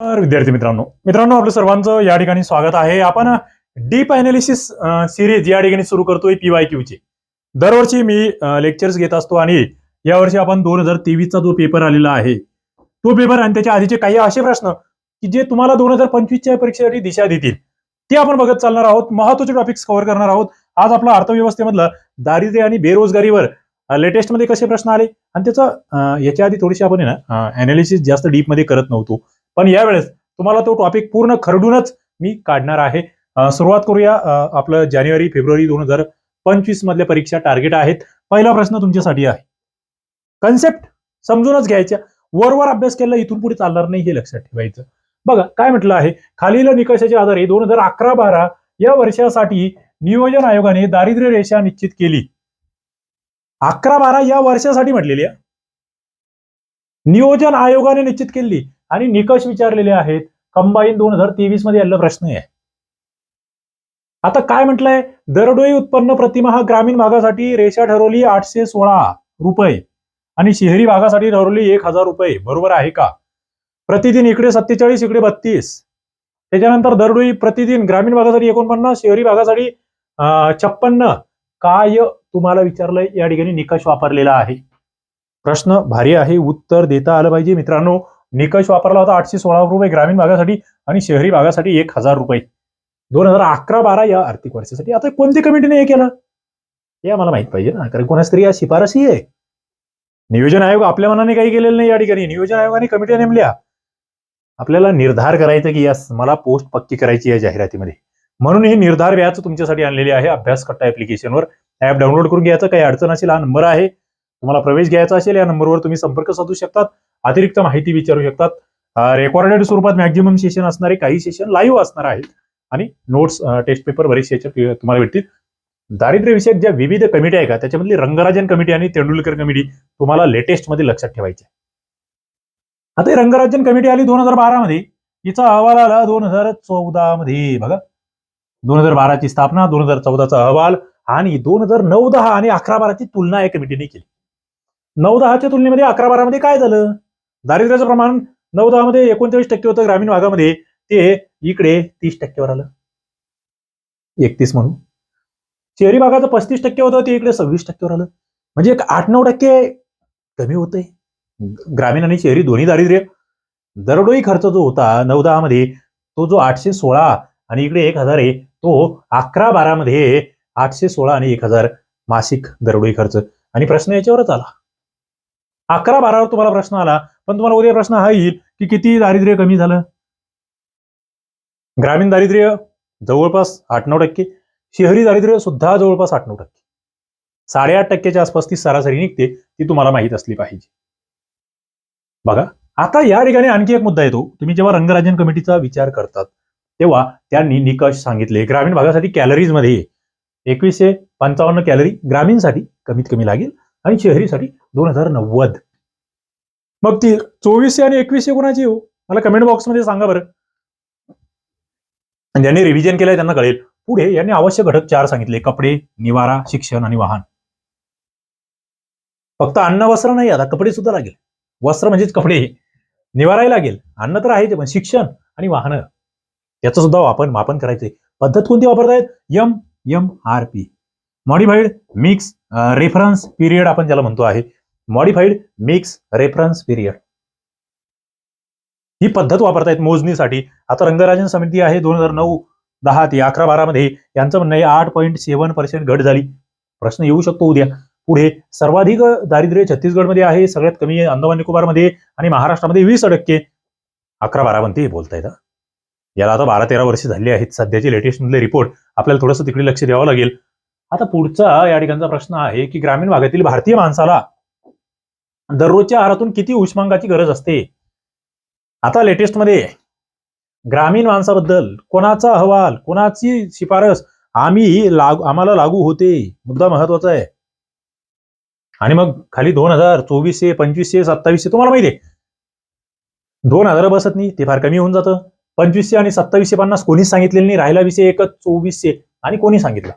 तर विद्यार्थी मित्रांनो. मित्रांनो आपलं सर्वांचं या ठिकाणी स्वागत आहे. आपण डीप अनालिसिस सिरीज या ठिकाणी सुरू करतोय पीवाय ची. दरवर्षी मी लेक्चर्स घेत असतो आणि यावर्षी आपण दोन हजार तेवीसचा जो पेपर आलेला आहे तो पेपर आणि त्याच्या आधीचे काही असे प्रश्न की जे तुम्हाला दोन हजार पंचवीसच्या परीक्षेसाठी दिशा देतील ते आपण बघत चालणार आहोत. महत्त्वाचे टॉपिक्स कव्हर करणार आहोत. आज आपला अर्थव्यवस्थेमधलं दारिद्र्य आणि बेरोजगारीवर लेटेस्टमध्ये कसे प्रश्न आले? आणि त्याचं याच्या आधी थोडीशी आपण ना अनालिसिस जास्त डीपमध्ये करत नव्हतो. पण यावेळेस तुम्हाला तो टॉपिक पूर्ण खरडूनच मी काढणार आहे. सुरुवात करूया आपलं जानेवारी फेब्रुवारी दोन हजार पंचवीस मधल्या परीक्षा टार्गेट आहेत. पहिला प्रश्न तुमच्यासाठी आहे. कन्सेप्ट समजूनच घ्यायच्या. वरवर अभ्यास केला इथून पुढे चालणार नाही हे लक्षात ठेवायचं. बघा काय म्हटलं आहे? खालील निकषाच्या आधारे दोन हजार अकरा बारा या वर्षासाठी नियोजन आयोगाने दारिद्र्य रेषा निश्चित केली. अकरा बारा या वर्षासाठी म्हटलेली नियोजन आयोगाने निश्चित केली. आणि निकष विचारलेले आहेत. कंबाईन दोन हजार तेवीसमध्ये याला प्रश्न आहे. आता काय म्हटलंय? दरडोई उत्पन्न प्रतिमाह ग्रामीण भागासाठी रेषा ठरवली आठशे सोळा रुपये. आणि शहरी भागासाठी ठरवली एक हजार रुपये. बरोबर आहे का? प्रतिदिन इकडे सत्तेचाळीस इकडे बत्तीस. त्याच्यानंतर दरडोई प्रतिदिन ग्रामीण भागासाठी एकोणपन्नास शहरी भागासाठी छप्पन्न. काय तुम्हाला विचारलंय? या ठिकाणी निकष वापरलेला आहे. प्रश्न भारी आहे. उत्तर देता आलं पाहिजे मित्रांनो. निकष वापरला होता आठशे सोळा रुपये ग्रामीण भागासाठी आणि शहरी भागासाठी एक हजार रुपये. दोन हजार अकरा बारा या आर्थिक वर्षासाठी. आता कोणती कमिटीने हे केलं? हे आम्हाला माहीत पाहिजे ना कारण कोणाच तरी या शिफारसी आहे. नियोजन आयोग आपल्या मनाने काही केलेलं नाही या ठिकाणी. नियोजन आयोगाने कमिटी नेमल्या. आपल्याला निर्धार करायचा की यस मला पोस्ट पक्की करायची या जाहिरातीमध्ये. म्हणून ही निर्धार व्याज तुमच्यासाठी आणलेली आहे. अभ्यास कट्टा ऍप्लिकेशनवर ऍप डाउनलोड करून घ्यायचं. काही अडचण असेल हा नंबर आहे. तुम्हाला प्रवेश घ्यायचा असेल या नंबरवर तुम्ही संपर्क साधू शकतात. अतिरिक्त माहिती विचारू शकतात. रेकॉर्डेड स्वरूपात मॅक्झिमम सेशन असणारे काही सेशन लाईव्ह असणार आहेत. आणि नोट्स टेस्ट पेपर बरेचसे याच्यात तुम्हाला भेटतील. दारिद्र्यविषयक ज्या विविध कमिटी आहे का त्याच्यामधली रंगराजन कमिटी आणि तेंडुलकर कमिटी तुम्हाला लेटेस्टमध्ये लक्षात ठेवायची आता ही रंगराजन कमिटी आली दोन हजार बारा मध्ये. अहवाल आला दोन हजार चौदा मध्ये. बघा. दोन हजार बाराची स्थापना दोन हजार चौदाचा अहवाल आणि दोन हजार नऊ दहा आणि अकरा बाराची तुलना या कमिटीने केली. नऊ दहाच्या तुलनेमध्ये अकरा बारामध्ये काय झालं? दारिद्र्याचं प्रमाण नऊ दहामध्ये एकोणचाळीस टक्के होतं ग्रामीण भागामध्ये ते इकडे तीस टक्केवर आलं. एकतीस म्हणून. शहरी भागाचं पस्तीस टक्के होतं ते इकडे सव्वीस टक्केवर आलं. म्हणजे एक आठ नऊ टक्के कमी होतंय. ग्रामीण आणि शहरी दोन्ही दारिद्र्य. दरडोई खर्च जो होता नऊ दहामध्ये तो जो आठशे सोळा आणि इकडे एक हजार आहे तो अकरा बारामध्ये आठशे सोळा आणि एक हजार मासिक दरडोई खर्च. आणि प्रश्न याच्यावरच आला. अकरा बारावर तुम्हाला प्रश्न आला पण तुम्हाला उद्या प्रश्न हा येईल की किती दारिद्र्य कमी झालं? ग्रामीण दारिद्र्य जवळपास आठ नऊ टक्के शहरी दारिद्र्य सुद्धा जवळपास आठ नऊ टक्के. साडेआठ टक्क्याच्या आसपास ती सरासरी निघते ती तुम्हाला माहीत असली पाहिजे. बघा आता या ठिकाणी आणखी एक मुद्दा येतो. तुम्ही जेव्हा रंगराजन कमिटीचा विचार करतात तेव्हा त्यांनी निकष सांगितले. ग्रामीण भागासाठी कॅलरीजमध्ये एकवीसशे पंचावन्न कॅलरी ग्रामीणसाठी कमीत कमी लागेल आणि शहरीसाठी दोन हजार नव्वद. मग ती चोवीसशे आणि एकवीसशे कोणाची मला कमेंट बॉक्समध्ये सांगा बरं. ज्यांनी रिव्हिजन केलंय त्यांना कळेल. पुढे यांनी आवश्यक घटक चार सांगितले. कपडे निवारा शिक्षण आणि वाहन. फक्त अन्न वस्त्र नाही आता कपडे सुद्धा लागेल. वस्त्र म्हणजेच कपडे. निवाराही लागेल. अन्न तर आहेच पण शिक्षण आणि वाहनं. याचं सुद्धा वापर मापन करायचंय. पद्धत कोणती वापरतायत? M M R P modified mixed reference period आपण ज्याला म्हणतो आहे. मॉडिफाईड मिक्स रेफरन्स पिरियड ही पद्धत वापरतायत मोजणीसाठी. आता रंगराजन समिती आहे दोन हजार नऊ दहा ते अकरा बारा मध्ये. यांचं म्हणणं आहे आठ पॉईंट सेव्हन पर्सेंट घट झाली. प्रश्न येऊ शकतो उद्या. पुढे सर्वाधिक दारिद्र्य छत्तीसगडमध्ये आहे सगळ्यात कमी अंदमान निकोबारमध्ये आणि महाराष्ट्रामध्ये वीस टक्के. अकरा बारामध्ये बोलतायत याला आता बारा तेरा वर्ष झाली आहेत. सध्याचे लेटेस्ट मधले रिपोर्ट आपल्याला थोडंसं तिकडे लक्ष द्यावं लागेल. आता पुढचा या ठिकाणचा प्रश्न आहे की ग्रामीण भागातील भारतीय माणसाला दररोजच्या आहारातून किती उष्मांकाची गरज असते? आता लेटेस्टमध्ये ग्रामीण माणसाबद्दल कोणाचा अहवाल कोणाची शिफारस आम्ही लागू आम्हाला लागू होते? मुद्दा महत्त्वाचा आहे. आणि मग खाली दोन हजार चोवीसशे पंचवीसशे सत्तावीसशे तुम्हाला माहिती आहे. दोन हजार बसत नाही ते फार कमी होऊन जातं. पंचवीसशे आणि सत्तावीसशे पन्नास कोणीच सांगितलेलं नाही. राहिला विषय एकच चोवीसशे. आणि कोणी सांगितलं?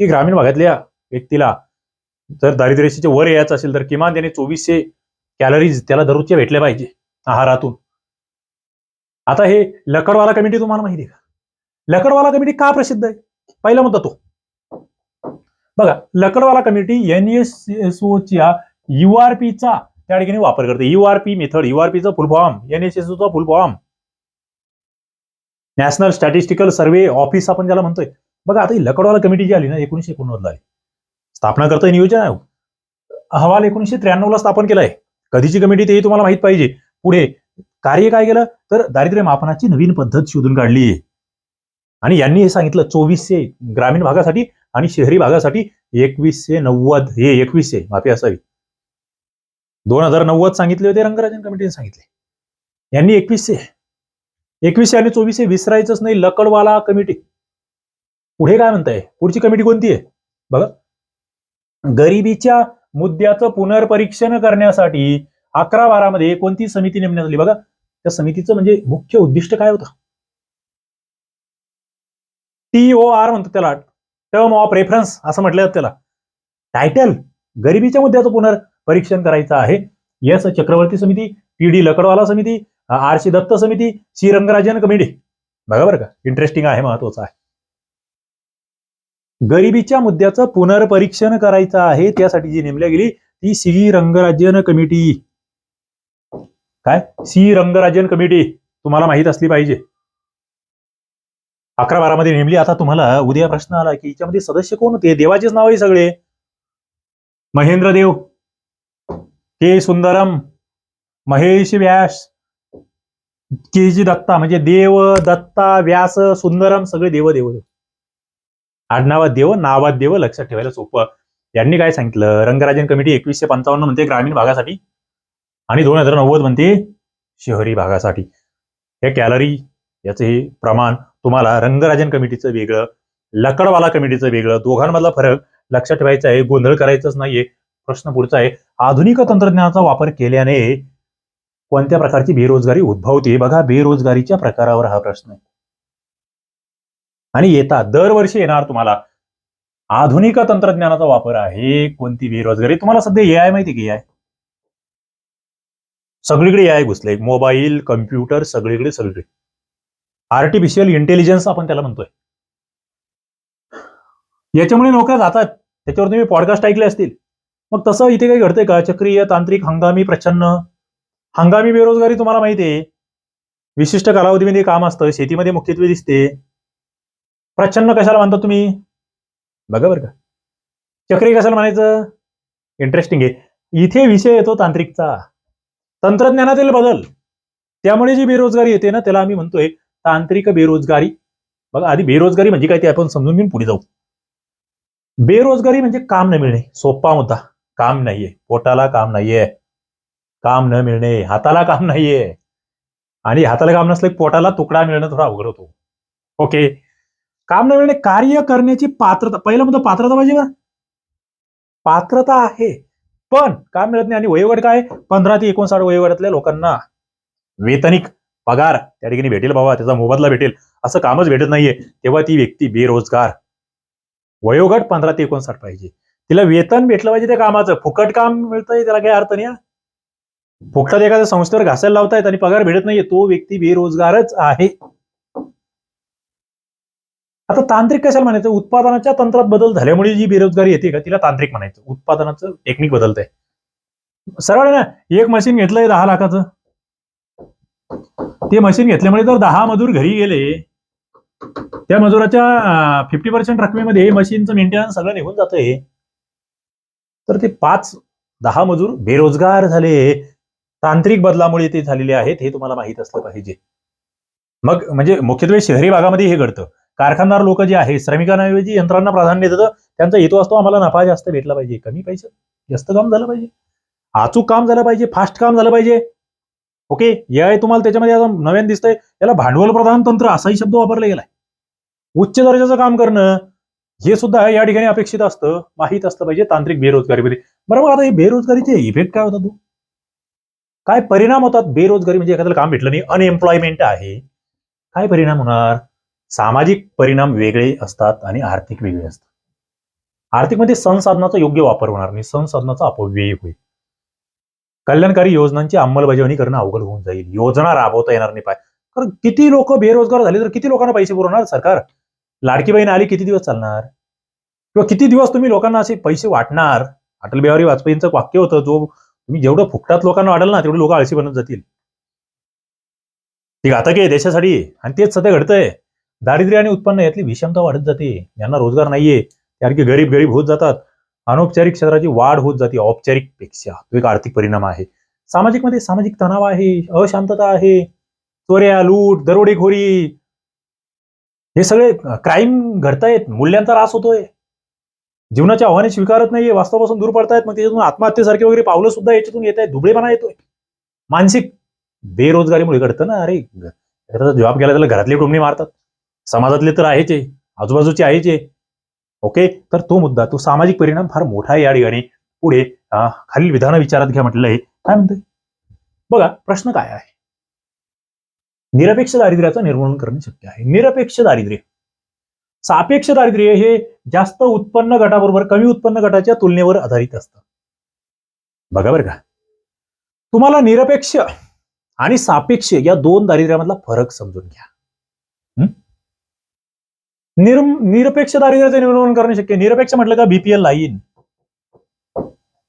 की ग्रामीण भागातल्या व्यक्तीला जर दारिद्र्यरेषेच्या वर यायचं असेल तर किमान त्याने चोवीसशे कॅलरीज त्याला दररोजच्या भेटल्या पाहिजे आहारातून. आता हे लकडवाला कमिटी तुम्हाला माहिती आहे का? लकडवाला कमिटी का प्रसिद्ध आहे? पहिला मुद्दा तो. बघा Lakdawala committee N S S च्या युआरपीचा त्या ठिकाणी वापर करते. URP method युआरपीचा full form N S S full form national statistical survey office आपण ज्याला म्हणतोय. बघा आता ही लकडवाला कमिटी जी आली ना एकोणीशे एकोणनव्वदला आली. स्थापना करता नियोजन आयोग. अहवाल एकोणीशे त्र्याण्णव ला स्थापन केलाय. कधीची कमिटी तेही तुम्हाला माहीत पाहिजे. पुढे कार्य काय केलं? तर दारिद्र्य मापनाची नवीन पद्धत शोधून काढली. आणि यांनी हे सांगितलं चोवीसशे ग्रामीण भागासाठी आणि शहरी भागासाठी एकवीसशे नव्वद हे एकवीसशे माफी असावी. दोन हजार नव्वद सांगितले होते रंगराजन कमिटीने सांगितले. यांनी एकवीसशे एकवीसशे आणि चोवीसशे विसरायचंच नाही लकडवाला कमिटी पुढे काय म्हणताय? पुढची कमिटी कोणती आहे? बघा गरिबीच्या मुद्द्याचं पुनर्परीक्षण करण्यासाठी अकरा बारामध्ये कोणती समिती नेमण्यात आली? बघा त्या समितीचं म्हणजे मुख्य उद्दिष्ट काय होतं? टी ओ आर म्हणतो त्याला टर्म ऑफ रेफरन्स असं म्हटलं जातं त्याला. टायटल गरिबीच्या मुद्द्याचं पुनर्परीक्षण करायचं आहे. यस चक्रवर्ती समिती पी डी लकडवाला समिती आर सी दत्त समिती श्री रंगराजन कमिटी. बघा बरं का इंटरेस्टिंग आहे महत्वाचं आहे. गरिबीच्या मुद्द्याचं पुनर्परीक्षण करायचं आहे त्यासाठी जी नेमल्या गेली ती सी. रंगराजन कमिटी. काय? सी. रंगराजन कमिटी. तुम्हाला माहीत असली पाहिजे. अकरा बारामध्ये नेमली. आता तुम्हाला उद्या प्रश्न आला की याच्यामध्ये सदस्य कोण होते? देवाचेच नाव आहे सगळे. महेंद्र देव के. सुंदरम महेश व्यास के. जी. दत्ता. म्हणजे देव दत्ता व्यास सुंदरम सगळे देव देव देव आडनावात देव नावात देव लक्षात ठेवायला सोपं. यांनी काय सांगितलं? रंगराजन कमिटी एकवीसशे पंचावन्न म्हणते ग्रामीण भागासाठी आणि दोन हजार नव्वद म्हणते शहरी भागासाठी. हे कॅलरी याचं हे प्रमाण तुम्हाला रंगराजन कमिटीचं वेगळं लकडवाला कमिटीचं वेगळं दोघांमधला फरक लक्षात ठेवायचा आहे गोंधळ करायचाच नाहीये प्रश्न पुढचा आहे. आधुनिक तंत्रज्ञानाचा वापर केल्याने कोणत्या प्रकारची बेरोजगारी उद्भवते? बघा बेरोजगारीच्या प्रकारावर हा प्रश्न आहे. आणि येतात. दरवर्षी येणार तुम्हाला. आधुनिक तंत्रज्ञानाचा वापर आहे. कोणती बेरोजगारी? तुम्हाला सध्या ए आय माहिती की आय सगळीकडे ए आय घुसले मोबाईल कम्प्युटर सगळीकडे सगळीकडे. आर्टिफिशियल इंटेलिजन्स आपण त्याला म्हणतोय. याच्यामुळे नोकऱ्या जातात. त्याच्यावर तुम्ही पॉडकास्ट ऐकले असतील. मग तसं इथे काही घडतंय का? चक्रीय तांत्रिक हंगामी प्रचन्न हंगामी बेरोजगारी तुम्हाला माहिती आहे. विशिष्ट कालावधीमध्ये काम असतं. शेतीमध्ये मुख्यत्वे दिसते. प्रचन्न कशाला म्हणता तुम्ही? बघा बरं का. चक्री कशाला म्हणायचं? इंटरेस्टिंग आहे. इथे विषय येतो तांत्रिकचा. तंत्रज्ञानातील बदल. त्यामुळे जी बेरोजगारी येते ना त्याला आम्ही म्हणतोय तांत्रिक बेरोजगारी. बघा आधी बेरोजगारी म्हणजे काय ते आपण समजून घेऊन पुढे जाऊ. बेरोजगारी म्हणजे काम न मिळणे. सोपा मुद्दा. काम नाहीये. पोटाला काम नाहीये. काम न मिळणे. हाताला काम नाहीये. आणि हाताला काम नसलं पोटाला तुकडा मिळणं थोडा अवघड होतो. ओके काम न कार्य करण्याची पात्रता पहिला मुद्दा पात्रता म्हणजे पाहिजे का पात्रता आहे. पण काम मिळत नाही. आणि वयोगट काय? पंधरा ते एकोणसाठ वयोगटातल्या लोकांना वेतनिक पगार त्या ठिकाणी भेटेल बाबा. त्याचा मोबदला भेटेल. असं कामच भेटत नाहीये. तेव्हा ती व्यक्ती बेरोजगार. वयोगट पंधरा ते एकोणसाठ पाहिजे. तिला वेतन भेटलं पाहिजे त्या कामाचं. फुकट काम मिळतंय त्याला काही अर्थ नाही फुकटात एखाद्या संस्थेवर घासायला लावतायत आणि पगार भेटत नाहीये. तो व्यक्ती बेरोजगारच आहे. आता तांत्रिक कशाला म्हणायचं? उत्पादनाच्या तंत्रात बदल झाल्यामुळे जी बेरोजगारी येते का तिला तांत्रिक म्हणायचं. उत्पादनाचं टेक्निक बदलतंय. सरळ आहे ना एक मशीन घेतलंय दहा लाखाचं. ते मशीन घेतल्यामुळे जर दहा मजूर घरी गेले त्या मजुराच्या फिफ्टी पर्सेंट रकमेमध्ये मशीनचं मेंटेनन्स सगळं निघून जातंय. तर ते पाच दहा मजूर बेरोजगार झाले. तांत्रिक बदलामुळे ते झालेले आहेत हे तुम्हाला माहीत असलं पाहिजे. मग म्हणजे मुख्यत्वे शहरी भागामध्ये हे घडतं. कारखानदार लोक जे आहे श्रमिकांऐवजी यंत्रांना प्राधान्य देतं त्यांचा हेतू असतो आम्हाला नफा जास्त भेटला पाहिजे कमी पैसे जास्त काम झालं पाहिजे. अचूक काम झालं पाहिजे फास्ट काम झालं पाहिजे. ओके या आहे तुम्हाला त्याच्यामध्ये आता नव्यान दिसतंय याला भांडवल प्रधान तंत्र असाही शब्द वापरला गेलाय. उच्च दर्जाचं काम करणं हे सुद्धा या ठिकाणी अपेक्षित असतं माहीत असतं पाहिजे तांत्रिक बेरोजगारीमध्ये. बरोबर आता हे बेरोजगारीचे इफेक्ट काय होता तो हो? काय परिणाम होतात? बेरोजगारी म्हणजे एखाद्याला काम भेटलं नाही अनएम्प्लॉयमेंट आहे. काय परिणाम होणार? सामाजिक परिणाम वेगळे असतात आणि आर्थिक वेगळे असतात. आर्थिकमध्ये संसाधनाचा योग्य वापर होणार नाही. संसाधनाचा अपव्यय होईल. कल्याणकारी योजनांची अंमलबजावणी करणं अवघड होऊन जाईल. योजना राबवता येणार नाही. पाय कारण किती लोक बेरोजगार झाले तर किती लोकांना पैसे पुरवणार सरकार? लाडकी बहीण आली किती दिवस चालणार? किंवा किती दिवस तुम्ही लोकांना असे पैसे वाटणार? अटल बिहारी वाजपेयींचं वाक्य होतं जो तुम्ही जेवढं फुकटात लोकांना वाढेल ना तेवढे लोक आळशी बनत जातील. ती घातक आहे देशासाठी आणि तेच सध्या घडतंय. दारिद्र्य आणि उत्पन्न यातली विषमता वाढत जाते. यांना रोजगार नाहीये. त्यासारखे गरीब गरीब होत जातात. अनौपचारिक क्षेत्राची वाढ होत जाते औपचारिकपेक्षा. तो एक आर्थिक परिणाम आहे. सामाजिकमध्ये सामाजिक तणाव आहे अशांतता आहे चोऱ्या लूट दरोडेखोरी हे सगळे क्राईम घडतायत. मूल्यांचा ऱ्हास होतोय. जीवनाची आव्हाने स्वीकारत नाहीये. वास्तवापासून दूर पडतायत. मग त्याच्यातून आत्महत्येसारखे वगैरे पावलं सुद्धा याच्यातून येत आहेत दुबळेपणा येतोय. मानसिक बेरोजगारीमुळे घडतं ना. अरे एखादा जॉब गेला त्याला घरातली टोमणी मारतात. समाजातले तर आहेच आहे. आजूबाजूचे आहेच आहे. ओके तर तो मुद्दा तो सामाजिक परिणाम फार मोठा आहे या ठिकाणी. पुढे खालील विधान विचारात घ्या म्हटलेलं आहे. काय म्हणते बघा प्रश्न काय आहे? निरपेक्ष दारिद्र्याचं निर्मूलन करणे शक्य आहे. निरपेक्ष दारिद्र्य. सापेक्ष दारिद्र्य हे जास्त उत्पन्न गटाबरोबर कमी उत्पन्न गटाच्या तुलनेवर आधारित असतं. बघा बरं का. तुम्हाला निरपेक्ष आणि सापेक्ष या दोन दारिद्र्यामधला फरक समजून घ्या. निर निरपेक्ष दारिद्र्याचं निर्मूलन करणे शक्य निरपेक्ष म्हटलं का बीपीएल लाईन?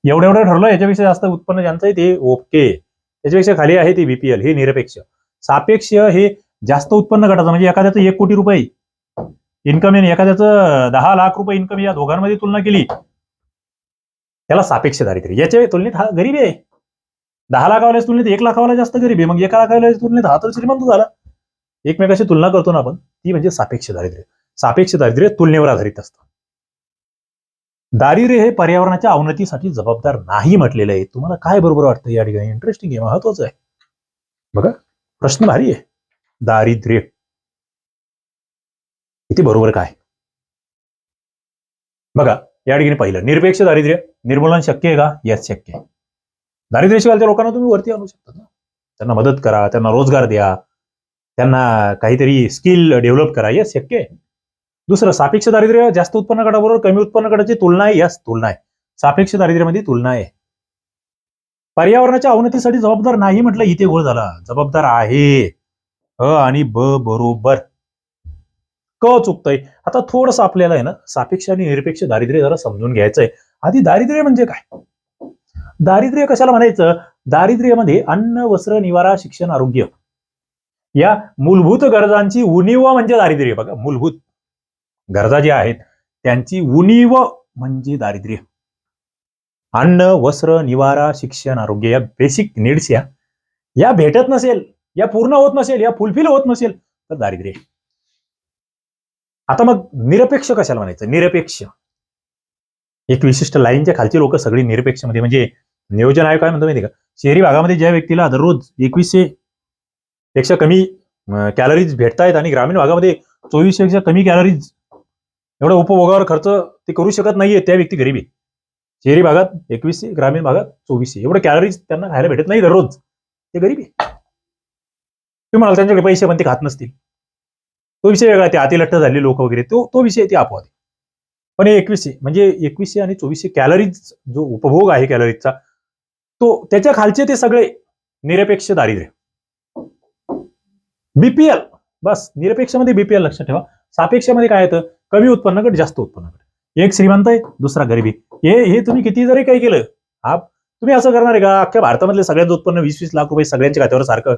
एवढं एवढं ठरलं याच्यापेक्षा जास्त उत्पन्न ज्यांचं आहे ते ओके त्याच्यापेक्षा खाली आहे ते बीपीएल हे निरपेक्ष. सापेक्ष हे जास्त उत्पन्न गटाचं म्हणजे एखाद्याचं एक कोटी रुपये. इन्कम आहे एखाद्याचं दहा लाख रुपये इन्कम या दोघांमध्ये तुलना केली त्याला सापेक्ष दारिद्र्य. याच्या तुलनेत हा गरीब आहे. दहा लाखावाल्या तुलनेत एक लाखावाला जास्त गरीब आहे. मग एका लाखावाल्या तुलनेत हा तर श्रीमंत झाला. एकमेकाशी तुलना करतो ना आपण ती म्हणजे सापेक्ष दारिद्र्य. सापेक्ष दारिद्र्य तुलनेवर आधारित असतं. दारिद्र्य हे पर्यावरणाच्या अवनतीसाठी जबाबदार नाही म्हटलेलं आहे. तुम्हाला काय बरोबर वाटतं? या ठिकाणी इंटरेस्टिंग आहे महत्वाचं आहे. बघा प्रश्न भारी आहे. दारिद्र्य. किती बरोबर काय? बघा या ठिकाणी पहिलं. निरपेक्ष दारिद्र्य निर्मूलन शक्य आहे का? यस शक्य आहे. दारिद्र्यशिवायच्या लोकांना तुम्ही वरती आणू शकता ना. त्यांना मदत करा त्यांना रोजगार द्या त्यांना काहीतरी स्किल डेव्हलप करा. यस शक्य आहे. दुसरं सापेक्ष दारिद्र्य जास्त उत्पन्न गटाबरोबर कमी उत्पन्न गटाची तुलना आहे यस तुलना आहे. सापेक्ष दारिद्र्यामध्ये तुलना आहे. पर्यावरणाच्या अवनतीसाठी जबाबदार नाही म्हटलं इथे गोळ झाला. जबाबदार आहे. अ आणि ब बरोबर. क चुकतंय. आता थोडस आपल्याला आहे ना सापेक्ष आणि निरपेक्ष दारिद्र्य जरा समजून घ्यायचंय. आधी दारिद्र्य म्हणजे काय? दारिद्र्य कशाला म्हणायचं? दारिद्र्यमध्ये अन्न वस्त्र निवारा शिक्षण आरोग्य. या मूलभूत गरजांची उणीव म्हणजे दारिद्र्य. बघा मूलभूत. गरजा ज्या आहेत त्यांची उणीव म्हणजे दारिद्र्य. अन्न वस्त्र निवारा शिक्षण आरोग्य या बेसिक नीड्स या या भेटत नसेल या पूर्ण होत नसेल या फुलफिल होत नसेल तर दारिद्र्य. आता मग निरपेक्ष कशाला म्हणायचं? निरपेक्ष. एक विशिष्ट लाईनच्या खालची लोक सगळी निरपेक्षमध्ये म्हणजे नियोजन आयोग काय म्हणतो माहिती का? शहरी भागामध्ये ज्या व्यक्तीला दररोज एकवीसशे पेक्षा कमी कॅलरीज भेटतायत आणि ग्रामीण भागामध्ये चोवीसशे पेक्षा कमी कॅलरीज एवढा उपभोगावर खर्च ते करू शकत नाहीये त्या व्यक्ती गरिबी. शहरी भागात एकवीसशे ग्रामीण भागात चोवीसशे. एवढं कॅलरीज त्यांना खायला भेटत नाही दररोज. ते गरीबी तुम्ही म्हणाल त्यांच्याकडे पैसे पण ते खात नसतील. तो विषय वेगळा ते अतिलट्ट झाले लोक वगैरे. तो तो विषय ते अपवाद पण हे एकवीसशे म्हणजे एकवीसशे आणि चोवीसशे कॅलरीज जो उपभोग आहे कॅलरीजचा तो त्याच्या खालचे ते सगळे निरपेक्ष दारिद्र्य. बीपीएल बस. निरपेक्षमध्ये बीपीएल लक्षात ठेवा. सापेक्षामध्ये काय येतं? कमी उत्पन्न जास्त उत्पन्न एक श्रीमंत आहे दुसरा गरिबी. हे हे तुम्ही किती जरी काही केलं हा तुम्ही असं करणार आहे का? अख्ख्या भारतामधले सगळ्यांचं उत्पन्न वीस वीस लाख रुपये सगळ्यांच्या खात्यावर सारखं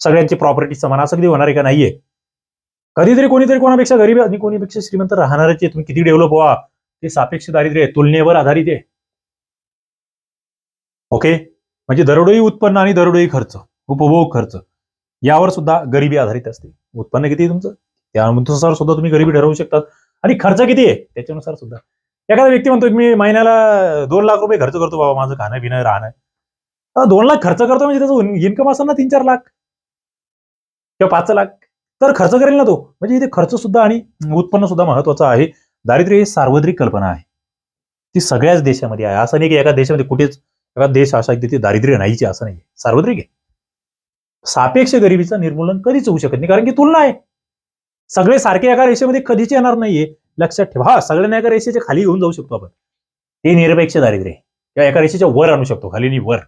सगळ्यांची प्रॉपर्टी समान असं कधी होणार आहे का? नाहीये. कधीतरी कोणीतरी कोणापेक्षा गरीब आणि कोणीपेक्षा श्रीमंत राहणारच आहे. तुम्ही किती डेव्हलप व्हा. ते सापेक्ष दारिद्र्य आहे, तुलनेवर आधारित आहे. ओके म्हणजे दरडोई उत्पन्न आणि दरडोई खर्च उपभोग खर्च यावर सुद्धा गरिबी आधारित असते. उत्पन्न किती तुमचं? त्यानुसार सुद्धा तुम्ही गरिबी ठरवू शकतात. आणि खर्च किती आहे? त्याच्यानुसार सुद्धा. एखादा व्यक्ती म्हणतो की मी महिन्याला दोन लाख रुपये खर्च करतो बाबा माझं खाणं पिणं राहणं. आता दोन लाख खर्च करतो म्हणजे त्याचं इन्कम असेल ना तीन चार लाख. किंवा पाच लाख. तर खर्च करेल ना तो. म्हणजे इथे खर्च सुद्धा आणि उत्पन्न सुद्धा महत्वाचं आहे. दारिद्र्य ही सार्वत्रिक कल्पना आहे. ती सगळ्याच देशामध्ये आहे. असं नाही की एका देशामध्ये कुठेच एका देश असा की तिथे दारिद्र्य नाहीचे असं नाही सार्वत्रिक आहे. सापेक्ष गरिबीचं निर्मूलन कधीच होऊ शकत नाही. कारण की तुलना आहे. सगळे सारखे एका रेषेमध्ये कधीच येणार नाहीये. लक्षात ठेवा. हा सगळ्यांना एका रेषेच्या खाली घेऊन जाऊ शकतो आपण. ते निरपेक्ष दारिद्र्य किंवा एका रेषेच्या वर आणू शकतो. खाली वर.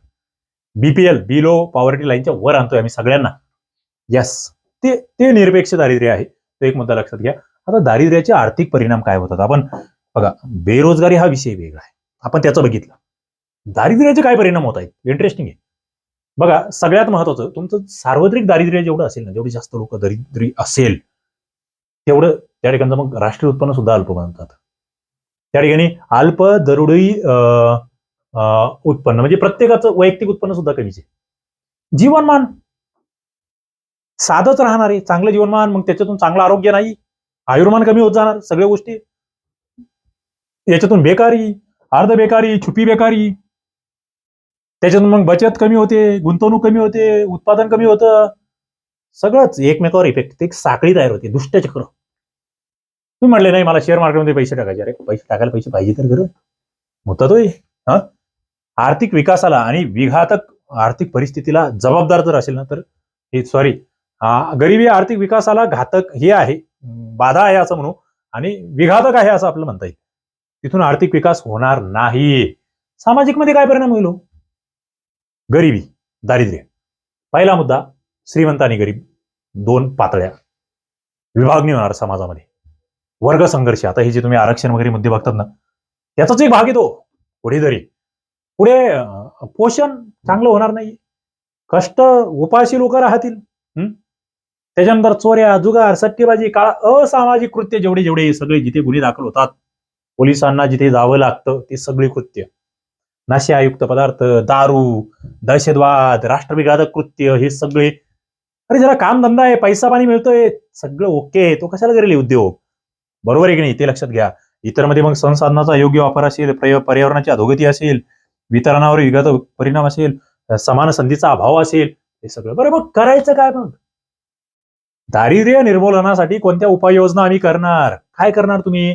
बीपीएल बिलो पॉवर्टी लाईनच्या वर आणतोय आम्ही सगळ्यांना. यस ते ते निरपेक्ष दारिद्र्य आहे. तो एक मुद्दा लक्षात घ्या. आता दारिद्र्याचे आर्थिक परिणाम काय होतात? आपण बघा बेरोजगारी हा विषय वेगळा आहे. आपण त्याचं बघितलं. दारिद्र्याचे काय परिणाम होत आहेत? इंटरेस्टिंग आहे. बघा सगळ्यात महत्वाचं तुमचं सार्वत्रिक दारिद्र्य जेवढं असेल ना जेवढी जास्त लोक दरिद्री असेल तेवढं त्या ठिकाणचं मग राष्ट्रीय उत्पन्न सुद्धा अल्प बनतात. त्या ठिकाणी अल्प दरुडी उत्पन्न म्हणजे प्रत्येकाचं वैयक्तिक उत्पन्न सुद्धा कमीच आहे. जीवनमान. साधच राहणार आहे. चांगलं जीवनमान मग त्याच्यातून चांगलं आरोग्य नाही. आयुर्मान कमी होत जाणार सगळ्या गोष्टी. याच्यातून बेकारी अर्ध बेकारी छुपी बेकारी. त्याच्यातून मग बचत कमी होते गुंतवणूक कमी होते उत्पादन कमी होतं. सगळंच एकमेकावर इफेक्ट एक साखळी तयार होते दुष्टचक्र. तुम्ही म्हणले नाही मला शेअर मार्केटमध्ये पैसे टाकायचे. अरे पैसे टाकायला पैसे पाहिजे तर खरं. होता तो हा? आर्थिक विकासाला आणि विघातक आर्थिक परिस्थितीला जबाबदार जर असेल ना तर हे सॉरी गरिबी आर्थिक विकासाला घातक हे आहे. बाधा आहे असं म्हणू. आणि विघातक आहे असं आपलं म्हणता येईल. तिथून आर्थिक विकास होणार नाही. सामाजिकमध्ये काय परिणाम होईल हो? गरिबी दारिद्र्य. पहिला मुद्दा श्रीमंत आणि गरीब. दोन पातळ्या. विभागणी होणार समाजामध्ये. वर्ग संघर्ष. आता हे जे तुम्ही आरक्षण वगैरे मुद्दे बघतात ना त्याचाच एक भाग येतो पुढे तरी पुढे पोषण चांगलं होणार नाही कष्ट उपाशी लोक राहतील. त्याच्यानंतर चोऱ्या जुगार सट्टेबाजी काळा असामाजिक कृत्य जेवढे जेवढे सगळे जिथे गुन्हे दाखल होतात पोलिसांना जिथे जावं लागतं ते सगळे कृत्य. नशायुक्त पदार्थ दारू दहशतवाद राष्ट्रविघातक कृत्य हे सगळे. अरे जरा काम धंदा आहे पैसा पाणी मिळतोय सगळं ओके तो कशाला करेल उद्योग? बरोबर आहे की नाही? ते लक्षात घ्या. इतरमध्ये मग संसाधनाचा योग्य वापर असेल पर्यावरणाची अधोगती असेल वितरणावर विघातक परिणाम असेल समान संधीचा अभाव असेल हे सगळं बरं मग करायचं काय मग? दारिद्र्य निर्मूलनासाठी कोणत्या उपाययोजना आम्ही करणार? काय करणार तुम्ही?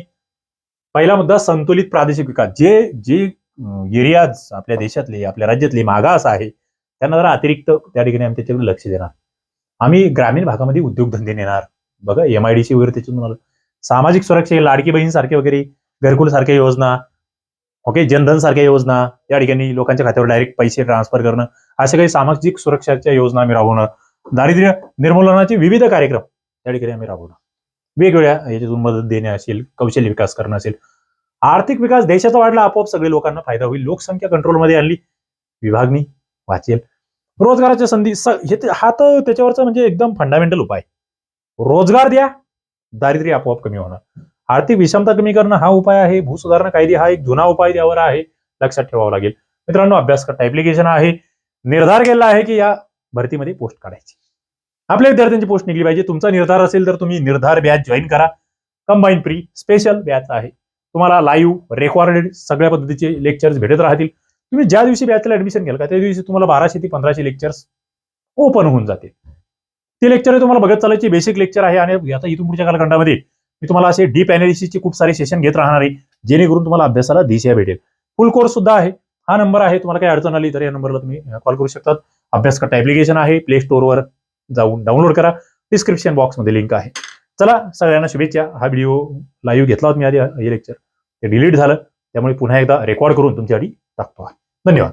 पहिला मुद्दा संतुलित प्रादेशिक विकास. जे जे एरियाज आपल्या देशातले आपल्या राज्यातले मागास आहे त्यांना जरा अतिरिक्त त्या ठिकाणी आम्ही त्याच्याकडे लक्ष देणार. आम्ही ग्रामीण भागामध्ये उद्योगधंदे नेणार. बघा एमआयडीसी वगैरे त्याच्यातून सामाजिक सुरक्षा लाडकी बहीण सारखे वगैरे घरकुल सारख्या योजना ओके जनधन सारख्या योजना या ठिकाणी लोकांच्या खात्यावर डायरेक्ट पैसे ट्रान्सफर करणं अशा काही सामाजिक सुरक्षाच्या योजना आम्ही राबवणं दारिद्र्य निर्मूलनाचे विविध कार्यक्रम या ठिकाणी आम्ही राबवणार. वेगवेगळ्या याच्यातून मदत देणे असेल कौशल्य विकास करणं असेल. आर्थिक विकास देशाचा वाढला आपोआप सगळे लोकांना फायदा होईल. लोकसंख्या कंट्रोलमध्ये आणली. विभागणी वाचेल. रोजगाराच्या संधी हा तर त्याच्यावरचा म्हणजे एकदम फंडामेंटल उपाय. रोजगार द्या. दारिद्र्य आपोआप कमी होणार. आर्थिक विषमता कमी करणं हा उपाय आहे. भूसुधारणा कायदे हा एक जुना उपाय त्यावर आहे. लक्षात ठेवावा लागेल. मित्रांनो अभ्यास करता ऍप्लिकेशन आहे. निर्धार केला आहे की या भरतीमध्ये पोस्ट काढायची. आपल्या विद्यार्थ्यांची पोस्ट निघली पाहिजे. तुमचा निर्धार असेल तर तुम्ही निर्धार बॅच जॉईन करा. कंबाईन प्री स्पेशल बॅच आहे. तुम्हाला लाईव्ह रेकॉर्डेड सगळ्या पद्धतीचे लेक्चर्स भेटत राहतील. तुम्ही ज्या दिवशी बॅचला ऍडमिशन केलं का त्या दिवशी तुम्हाला बाराशे ते पंधराशे लेक्चर्स ओपन होऊन जातील. ते लेक्चर तुम्हाला बघत चालायचे बेसिक लेक्चर आहे आणि आता इथून पुढच्या कालखंडामध्ये मी तुम्हाला असे डीप अनालिसिसचे खूप सारे सेशन घेत राहणार आहे जेणेकरून तुम्हाला अभ्यासाला दिशा भेटेल. फुल कोर्स सुद्धा आहे. हा नंबर आहे. तुम्हाला काही अडचण आली तर या नंबरला तुम्ही कॉल करू शकतात. अभ्यास करता ऍप्लिकेशन आहे. प्ले स्टोअरवर जाऊन डाउनलोड करा. डिस्क्रिप्शन बॉक्समध्ये लिंक आहे. चला सगळ्यांना शुभेच्छा. हा व्हिडिओ लाईव्ह घेतला होता मी आधी हे लेक्चर ते डिलीट झालं. त्यामुळे पुन्हा एकदा रेकॉर्ड करून तुमच्यासाठी टाकतो धन्यवाद.